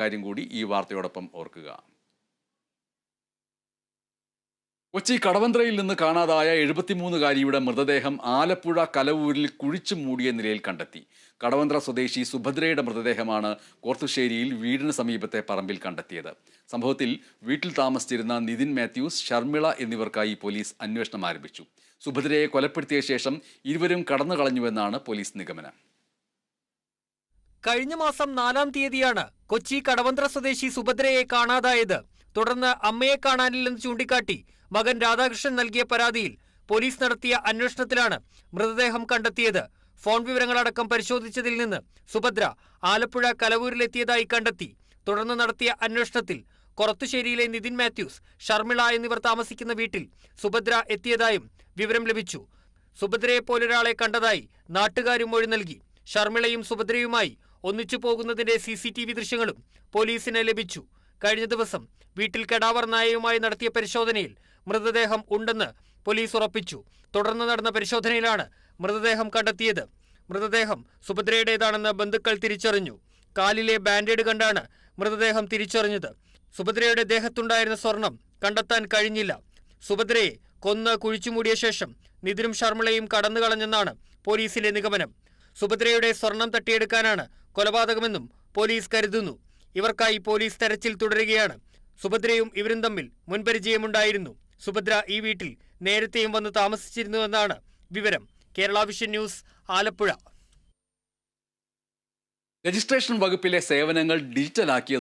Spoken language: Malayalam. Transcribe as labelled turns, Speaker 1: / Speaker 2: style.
Speaker 1: കാര്യം കൂടി ഈ വാർത്തയോടൊപ്പം ഓർക്കുക. കൊച്ചി കടവന്ത്രയിൽ നിന്ന് കാണാതായ എഴുപത്തിമൂന്നുകാരിയുടെ മൃതദേഹം ആലപ്പുഴ കലവൂരിൽ കുഴിച്ചു മൂടിയ നിലയിൽ കണ്ടെത്തി. കടവന്ത്ര സ്വദേശി സുഭദ്രയുടെ മൃതദേഹമാണ് കോർത്തുശ്ശേരിയിൽ വീടിന് സമീപത്തെ പറമ്പിൽ കണ്ടെത്തിയത്. സംഭവത്തിൽ വീട്ടിൽ താമസിച്ചിരുന്ന നിതിൻ മാത്യൂസ് ഷർമിള എന്നിവർക്കായി പോലീസ് അന്വേഷണം ആരംഭിച്ചു. സുഭദ്രയെ കൊലപ്പെടുത്തിയ ശേഷം ഇരുവരും കടന്നു കളഞ്ഞുവെന്നാണ് പോലീസ് നിഗമനം.
Speaker 2: കഴിഞ്ഞ മാസം നാലാം തീയതിയാണ് കൊച്ചി കടവന്ത്ര സ്വദേശി സുഭദ്രയെ കാണാതായത്. തുടർന്ന് അമ്മയെ കാണാനില്ലെന്ന് ചൂണ്ടിക്കാട്ടി മകൻ രാധാകൃഷ്ണൻ നൽകിയ പരാതിയിൽ പോലീസ് നടത്തിയ അന്വേഷണത്തിലാണ് മൃതദേഹം കണ്ടെത്തിയത്. ഫോൺ വിവരങ്ങളടക്കം പരിശോധിച്ചതിൽ നിന്ന് സുഭദ്ര ആലപ്പുഴ കലവൂരിലെത്തിയതായി കണ്ടെത്തി. തുടർന്ന് നടത്തിയ അന്വേഷണത്തിൽ കൊറത്തുശ്ശേരിയിലെ നിതിൻ മാത്യൂസ് ഷർമിള എന്നിവർ താമസിക്കുന്ന വീട്ടിൽ സുഭദ്ര എത്തിയതായും വിവരം ലഭിച്ചു. സുഭദ്രയെ പോലൊരാളെ കണ്ടതായി നാട്ടുകാരും മൊഴി നൽകി. ഷർമിളയും സുഭദ്രയുമായി ഒന്നിച്ചു പോകുന്നതിന്റെ സി സി ടി വി ദൃശ്യങ്ങളും പോലീസിന് ലഭിച്ചു. കഴിഞ്ഞ ദിവസം വീട്ടിൽ കെടാവർ നായയുമായി നടത്തിയ പരിശോധനയിൽ മൃതദേഹം ഉണ്ടെന്ന് പോലീസ് ഉറപ്പിച്ചു. തുടർന്ന് നടന്ന പരിശോധനയിലാണ് മൃതദേഹം കണ്ടെത്തിയത്. മൃതദേഹം സുഭദ്രയുടേതാണെന്ന് ബന്ധുക്കൾ തിരിച്ചറിഞ്ഞു. കാലിലെ ബാൻഡേഡ് കണ്ടാണ് മൃതദേഹം തിരിച്ചറിഞ്ഞത്. സുഭദ്രയുടെ ദേഹത്തുണ്ടായിരുന്ന സ്വർണം കണ്ടെത്താൻ കഴിഞ്ഞില്ല. സുഭദ്രയെ കൊന്ന് കുഴിച്ചുമൂടിയ ശേഷം നിതിനും ശർമ്മളയും കടന്നുകളഞ്ഞെന്നാണ് പോലീസിലെ നിഗമനം. സുഭദ്രയുടെ സ്വർണം തട്ടിയെടുക്കാനാണ് കൊലപാതകമെന്നും പോലീസ് കരുതുന്നു. ഇവർക്കായി പോലീസ് തെരച്ചിൽ തുടരുകയാണ്. സുഭദ്രയും ഇവരും തമ്മിൽ മുൻപരിചയമുണ്ടായിരുന്നു. സുഭദ്ര ഈ വീട്ടിൽ നേരത്തെയും വന്ന് താമസിച്ചിരുന്നുവെന്നാണ് വിവരം. Kerala vision news Alappuzha.
Speaker 1: Registration വകുപ്പിലെ സേവനങ്ങൾ ഡിജിറ്റലാക്കിയ